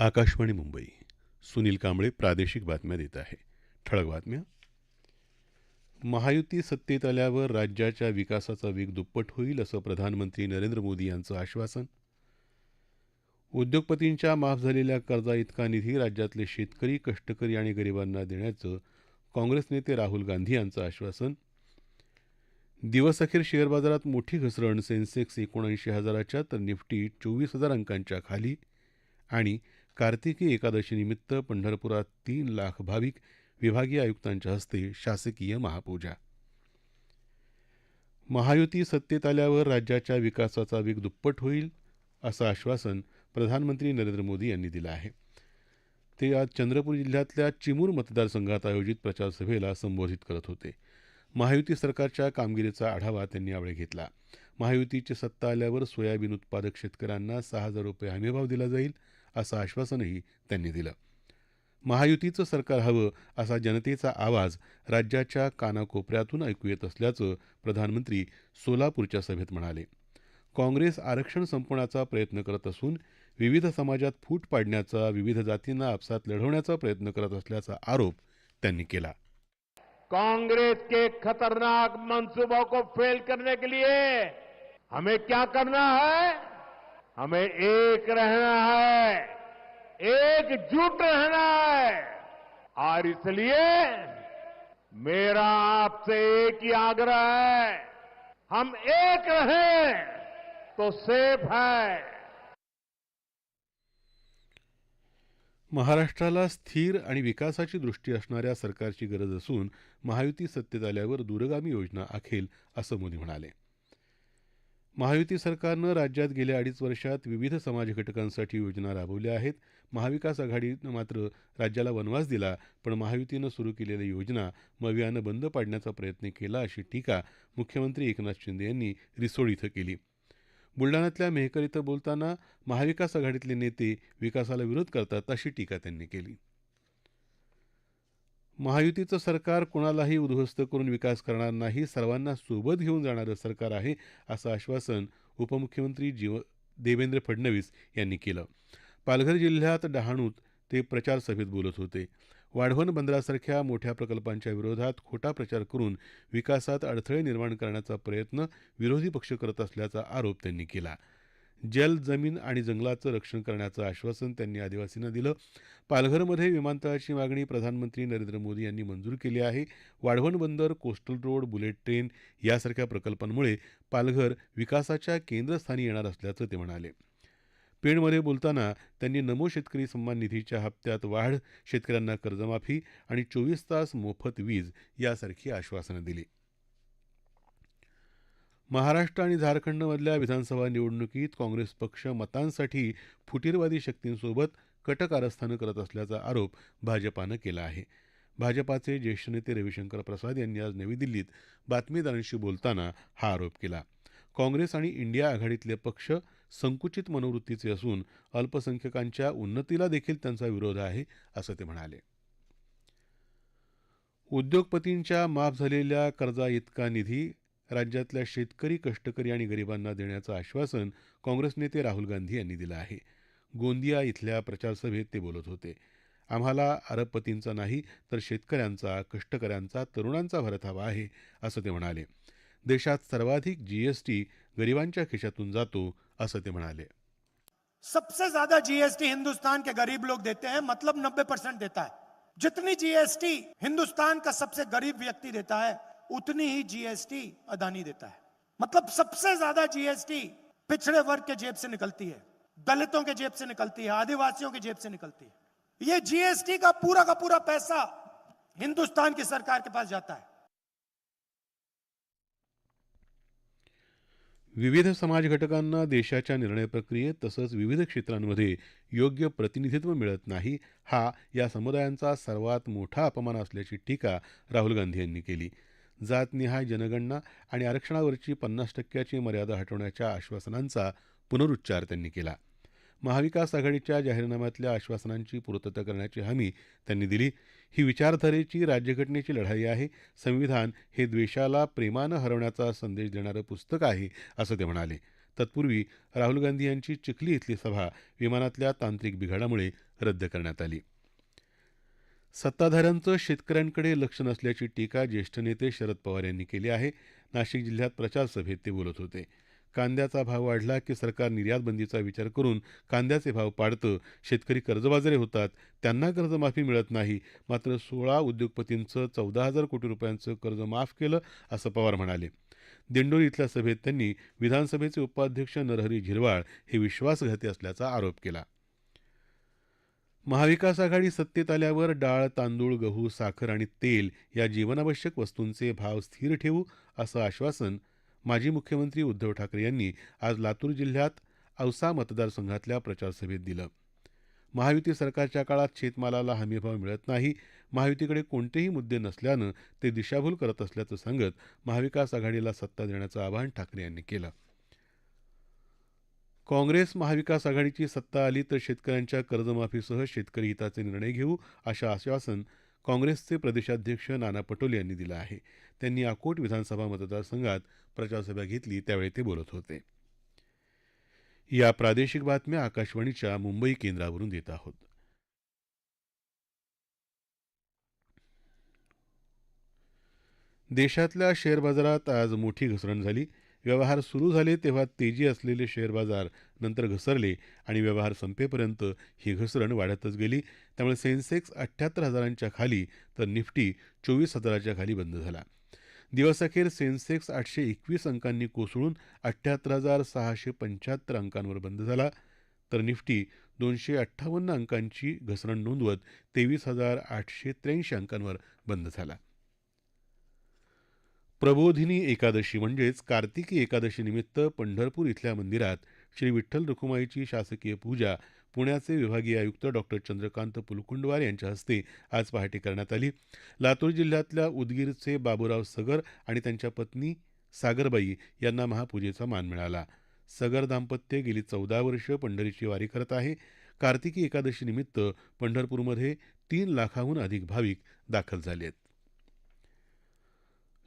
आकाशवाणी मुंबई. सुनील कांबळे प्रादेशिक बातम्या देत आहे. ठळक बातम्या. महायुती सत्तेत आल्यावर राज्याच्या विकासाचा वेग दुप्पट होईल असं प्रधानमंत्री नरेंद्र मोदी यांचं आश्वासन. उद्योगपतींच्या माफ झालेल्या कर्जा इतका निधी राज्यातले शेतकरी कष्टकरी आणि गरिबांना देण्याचं काँग्रेस नेते राहुल गांधी यांचं आश्वासन. दिवसअखेर शेअर बाजारात मोठी घसरण सेन्सेक्स एकोणऐंशी हजाराच्या तर निफ्टी चोवीस हजार अंकांच्या खाली. आणि कार्तिकी एकादशीनिमित्त पंढरपुरात तीन लाख भाविक विभागीय आयुक्तांच्या हस्ते शासकीय महापूजा. महायुती सत्तेत आल्यावर राज्याच्या विकासाचा वेग दुप्पट होईल असं आश्वासन प्रधानमंत्री नरेंद्र मोदी यांनी दिलं आहे. ते आज चंद्रपूर जिल्ह्यातल्या चिमूर मतदारसंघात आयोजित प्रचारसभेला संबोधित करत होते. महायुती सरकारच्या कामगिरीचा आढावा त्यांनी यावेळी घेतला. महायुतीची सत्ता आल्यावर सोयाबीन उत्पादक शेतकऱ्यांना सहा हजार रुपये हमीभाव दिला जाईल असं आश्वासनही त्यांनी दिलं. महायुतीचं सरकार हवं असा जनतेचा आवाज राज्याच्या कानाकोपऱ्यातून ऐकू येत असल्याचं प्रधानमंत्री सोलापूरच्या सभेत म्हणाले. काँग्रेस आरक्षण संपवण्याचा प्रयत्न करत असून विविध समाजात फूट पाडण्याचा विविध जातींना आपसात लढवण्याचा प्रयत्न करत असल्याचा आरोप त्यांनी केला. कांग्रेस के खतरनाक मंसूबों को फेल करने के लिए हमें क्या करना है? हमें एक रहना है एकजुट रहना है। और इसलिए मेरा आपसे एक ही आग्रह है हम एक रहें तो सेफ है। महाराष्ट्राला स्थिर आणि विकासाची दृष्टी असणाऱ्या सरकारची गरज असून महायुती सत्तेत आल्यावर दूरगामी योजना आखेल असं मोदी म्हणाले. महायुती सरकारनं राज्यात गेल्या अडीच वर्षात विविध समाज घटकांसाठी योजना राबवल्या आहेत. महाविकास आघाडीनं मात्र राज्याला वनवास दिला पण महायुतीनं सुरू केलेल्या योजना मवियानं बंद पाडण्याचा प्रयत्न केला अशी टीका मुख्यमंत्री एकनाथ शिंदे यांनी रिसोड इथं केली. बुलढाण्यातल्या मेहकर इथं बोलताना महाविकास आघाडीतले नेते विकासाला विरोध करतात अशी टीका त्यांनी केली. महायुतीचं सरकार कोणालाही उद्ध्वस्त करून विकास करणार नाही सर्वांना सोबत घेऊन जाणारं सरकार आहे असं आश्वासन उपमुख्यमंत्री जीव देवेंद्र फडणवीस यांनी केलं. पालघर जिल्ह्यात डहाणूत ते प्रचार सभेत बोलत होते. वाढवण बंदरासारख्या मोठ्या प्रकल्पांच्या विरोधात खोटा प्रचार करून विकासात अडथळे निर्माण करण्याचा प्रयत्न विरोधी पक्ष करत असल्याचा आरोप त्यांनी केला. जल जमीन आणि जंगलाचं रक्षण करण्याचं आश्वासन त्यांनी आदिवासींना दिलं. पालघरमध्ये विमानतळाची मागणी प्रधानमंत्री नरेंद्र मोदी यांनी मंजूर केली आहे. वाढवण बंदर कोस्टल रोड बुलेट ट्रेन यासारख्या प्रकल्पांमुळे पालघर विकासाच्या केंद्रस्थानी येणार असल्याचं ते म्हणाले. पेणमध्ये बोलताना त्यांनी नमो शेतकरी सन्मान निधीच्या हप्त्यात वाढ शेतकऱ्यांना कर्जमाफी आणि चोवीस तास मोफत वीज यासारखी आश्वासनं दिली. महाराष्ट्र आणि झारखंडमधल्या विधानसभा निवडणुकीत काँग्रेस पक्ष मतांसाठी फुटीरवादी शक्तींसोबत कट कारस्थानं करत असल्याचा आरोप भाजपानं केला आहे. भाजपाचे ज्येष्ठ नेते रविशंकर प्रसाद यांनी आज नवी दिल्लीत बातमीदारांशी बोलताना हा आरोप केला. काँग्रेस आणि इंडिया आघाडीतले पक्ष संकुचित मनोवृत्तीचे असून अल्पसंख्यकांच्या उन्नतीला देखील त्यांचा विरोध आहे असं ते म्हणाले. उद्योगपतींच्या माफ झालेल्या कर्जा इतका निधी राज्यातल्या शेतकरी कष्टकरी आणि गरिबांना देण्याचं आश्वासन काँग्रेस नेते राहुल गांधी यांनी दिलं आहे. गोंदिया इथल्या प्रचारसभेत ते बोलत होते. आम्हाला अरबपतींचा नाही तर शेतकऱ्यांचा कष्टकऱ्यांचा तरुणांचा भारत हवा आहे असं ते म्हणाले. देशात सर्वाधिक जीएसटी गरिबांच्या खिशातून जातो असं ते म्हणाले. सबसे ज्यादा जीएसटी हिंदुस्तान के गरीब लोग देते हैं मतलब 90 परसेंट देता है। जितनी जीएसटी हिंदुस्तान का सबसे गरीब व्यक्ति देता है उतनी ही जीएसटी अदानी देता है। मतलब सबसे ज़्यादा जीएसटी पिछड़े वर्ग के जेब से निकलती है। दलितों के जेब से निकलती है, आदिवासियों की जेब से निकलती है। ये जीएसटी का पूरा का पूरा पैसा हिंदुस्तान की सरकार के पास जाता है। विविध समाज घटकांना देशाच्या निर्णय प्रक्रियेत तसंच विविध क्षेत्रांमध्ये योग्य प्रतिनिधित्व मिळत नाही, हा या समुदायांचा सर्वात मोठा अपमान असल्याची टीका राहुल गांधी यांनी केली. जातनिहाय जनगणना आणि आरक्षणावरची पन्नास टक्क्याची मर्यादा हटवण्याच्या आश्वासनांचा पुनरुच्चार त्यांनी केला. महाविकास आघाडीच्या जाहीरनाम्यातल्या आश्वासनांची पूर्तता करण्याची हमी त्यांनी दिली. ही विचारधारेची राज्यघटनेची लढाई आहे. संविधान हे द्वेषाला प्रेमानं हरवण्याचा संदेश देणारं पुस्तक आहे असं ते म्हणाले. तत्पूर्वी राहुल गांधी यांची चिखली इथली सभा विमानातल्या तांत्रिक बिघाडामुळे रद्द करण्यात आली. सत्ताधाऱ्यांचं शेतकऱ्यांकडे लक्ष नसल्याची टीका ज्येष्ठ नेते शरद पवार यांनी केली आहे. नाशिक जिल्ह्यात प्रचारसभेत ते बोलत होते. कांद्याचा भाव वाढला की सरकार निर्यात बंदीचा विचार करून कांद्याचे भाव पाडतं. शेतकरी कर्जबाजारी होतात. त्यांना कर्जमाफी मिळत नाही. मात्र सोळा उद्योगपतींचं चौदा हजार कोटी रुपयांचं कर्ज माफ केलं असं पवार म्हणाले. दिंडोरी इथल्या सभेत त्यांनी विधानसभेचे उपाध्यक्ष नरहरी झिरवाळ हे विश्वासघाती असल्याचा आरोप केला. महाविकास आघाडी सत्तेत आल्यावर डाळ तांदूळ गहू साखर आणि तेल या जीवनावश्यक वस्तूंचे भाव स्थिर ठेवू असं आश्वासन माजी मुख्यमंत्री उद्धव ठाकरे यांनी आज लातूर जिल्ह्यात औसा मतदारसंघातल्या प्रचारसभेत दिलं. महायुती सरकारच्या काळात शेतमालाला हमीभाव मिळत नाही महायुतीकडे कोणतेही मुद्दे नसल्यानं ते दिशाभूल करत असल्याचं सांगत महाविकास आघाडीला सत्ता देण्याचं आवाहन ठाकरे यांनी केलं. काँग्रेस महाविकास आघाडीची सत्ता आली तर शेतकऱ्यांच्या कर्जमाफीसह शेतकरी हिताचे निर्णय घेऊ असं आश्वासन काँग्रेसचे प्रदेशाध्यक्ष नाना पटोले यांनी दिलं आहे. त्यांनी अकोट विधानसभा मतदारसंघात प्रचारसभा घेतली त्यावेळी ते बोलत होते. या प्रादेशिक बातम्या आकाशवाणीच्या मुंबई केंद्रावरून देत आहोत. देशातल्या शेअर बाजारात आज मोठी घसरण झाली. व्यवहार सुरू झाले तेव्हा तेजी असलेले शेअर बाजार नंतर घसरले आणि व्यवहार संपेपर्यंत ही घसरण वाढतच गेली. त्यामुळे सेन्सेक्स अठ्ठ्याहत्तर हजारांच्या खाली तर निफ्टी चोवीस हजाराच्या खाली बंद झाला. दिवसअखेर सेन्सेक्स आठशे एकवीस अंकांनी कोसळून अठ्ठ्याहत्तर हजार सहाशे पंच्याहत्तर अंकांवर बंद झाला. तर निफ्टी दोनशे अठ्ठावन्न अंकांची घसरण नोंदवत तेवीस हजार आठशे त्र्याऐंशी अंकांवर बंद झाला. प्रबोधिनी एकादशी म्हणजेच कार्तिकी एकादशीनिमित्त पंढरपूर इथल्या मंदिरात श्री विठ्ठल रुक्माईची शासकीय पूजा पुण्याचे विभागीय आयुक्त डॉक्टर चंद्रकांत पुलकुंडवार यांच्या हस्ते आज पहाटे करण्यात आली. लातूर जिल्ह्यातल्या उदगीरचे बाबूराव सगर आणि त्यांच्या पत्नी सागरबाई यांना महापूजेचा मान मिळाला. सगर दाम्पत्य गेली चौदा वर्ष पंढरीची वारी करत आहे. कार्तिकी एकादशीनिमित्त पंढरपूरमध्ये तीन लाखाहून अधिक भाविक दाखल झाले आहेत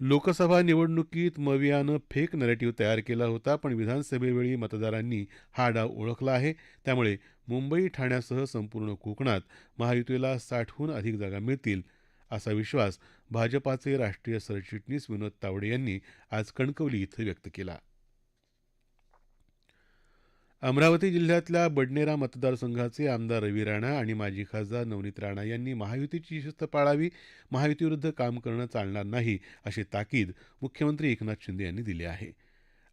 लोकसभा निवडणुकीत मवियानं फेक नरेटिव्ह तयार केला होता पण विधानसभेवेळी मतदारांनी हा डाव ओळखला आहे. त्यामुळे मुंबई ठाण्यासह संपूर्ण कोकणात महायुतीला साठहून अधिक जागा मिळतील असा विश्वास भाजपाचे राष्ट्रीय सरचिटणीस विनोद तावडे यांनी आज कणकवली इथं व्यक्त केला. अमरावती जिल्ह्यातल्या बडनेरा मतदारसंघाचे आमदार रवी राणा आणि माजी खासदार नवनीत राणा यांनी महायुतीची शिस्त पाळावी महायुतीविरुद्ध काम करणं चालणार नाही अशी ताकीद मुख्यमंत्री एकनाथ शिंदे यांनी दिली आहे.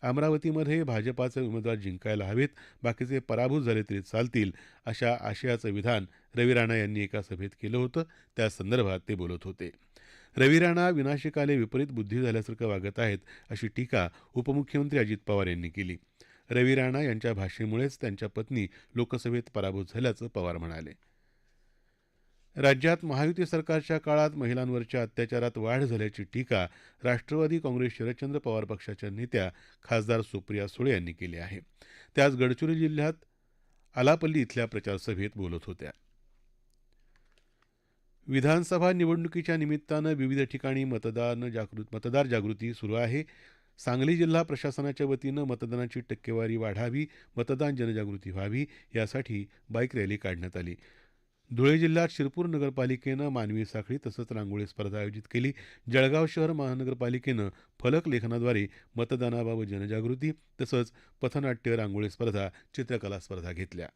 अमरावतीमध्ये भाजपाचे उमेदवार जिंकायला हवेत बाकीचे पराभूत झाले तरी चालतील अशा आशयाचं विधान रवी राणा यांनी एका सभेत केलं होतं त्या संदर्भात ते बोलत होते. रवी राणा विनाशिकाले विपरीत बुद्धी झाल्यासारखं वागत आहेत अशी टीका उपमुख्यमंत्री अजित पवार यांनी केली. रवी राणा यांच्या भाषेमुळेच त्यांच्या पत्नी लोकसभेत पराभूत झाल्याचं पवार म्हणाले. राज्यात महायुती सरकारच्या काळात महिलांवरच्या अत्याचारात वाढ झाल्याची टीका राष्ट्रवादी काँग्रेस शरदचंद्र पवार पक्षाच्या नेत्या खासदार सुप्रिया सुळे यांनी केली आहे. त्या आज गडचिरोली जिल्ह्यात आलापल्ली इथल्या प्रचारसभेत बोलत होत्या. विधानसभा निवडणुकीच्या निमित्तानं विविध ठिकाणी मतदान जागृत मतदार जागृती सुरू आहे. सांगली जिल्हा प्रशासनाच्या वतीनं मतदानाची टक्केवारी वाढावी मतदान जनजागृती व्हावी यासाठी बाईक रॅली काढण्यात आली. धुळे जिल्ह्यात शिरपूर नगरपालिकेनं मानवी साखळी तसंच रांगोळी स्पर्धा आयोजित केली. जळगाव शहर महानगरपालिकेनं फलक लेखनाद्वारे मतदानाबाबत जनजागृती तसंच पथनाट्य रांगोळी स्पर्धा चित्रकला स्पर्धा घेतल्या.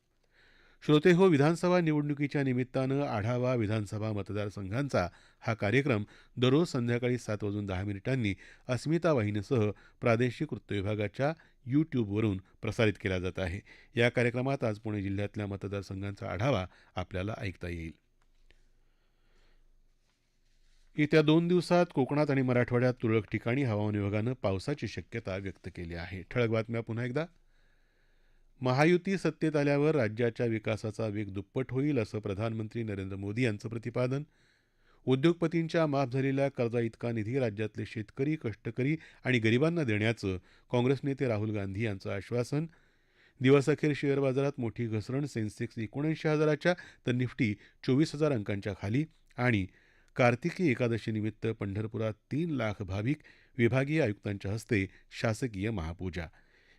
श्रोते हो विधानसभा निवडणुकीच्या निमित्तानं आढावा विधानसभा मतदारसंघांचा हा कार्यक्रम दररोज संध्याकाळी सात वाजून दहा मिनिटांनी अस्मिता वाहिनीसह प्रादेशिक वृत्तविभागाच्या यूट्यूबवरून प्रसारित केला जात आहे. या कार्यक्रमात आज पुणे जिल्ह्यातल्या मतदारसंघांचा आढावा आपल्याला ऐकता येईल. येत्या दोन दिवसात कोकणात आणि मराठवाड्यात तुरळक ठिकाणी हवामान विभागानं पावसाची शक्यता व्यक्त केली आहे. ठळक बातम्या पुन्हा एकदा. महायुती सत्तेत आल्यावर राज्याच्या विकासाचा वेग दुप्पट होईल असं प्रधानमंत्री नरेंद्र मोदी यांचं प्रतिपादन. उद्योगपतींच्या माफ झालेल्या कर्जा इतका निधी राज्यातले शेतकरी कष्टकरी आणि गरिबांना देण्याचं काँग्रेस नेते राहुल गांधी यांचं आश्वासन. दिवसअखेर शेअर बाजारात मोठी घसरण सेन्सेक्स एकोणऐंशी हजाराच्या तर निफ्टी चोवीस हजार अंकांच्या खाली आणि कार्तिकी एकादशीनिमित्त पंढरपुरात तीन लाख भाविक विभागीय आयुक्तांच्या हस्ते शासकीय महापूजा.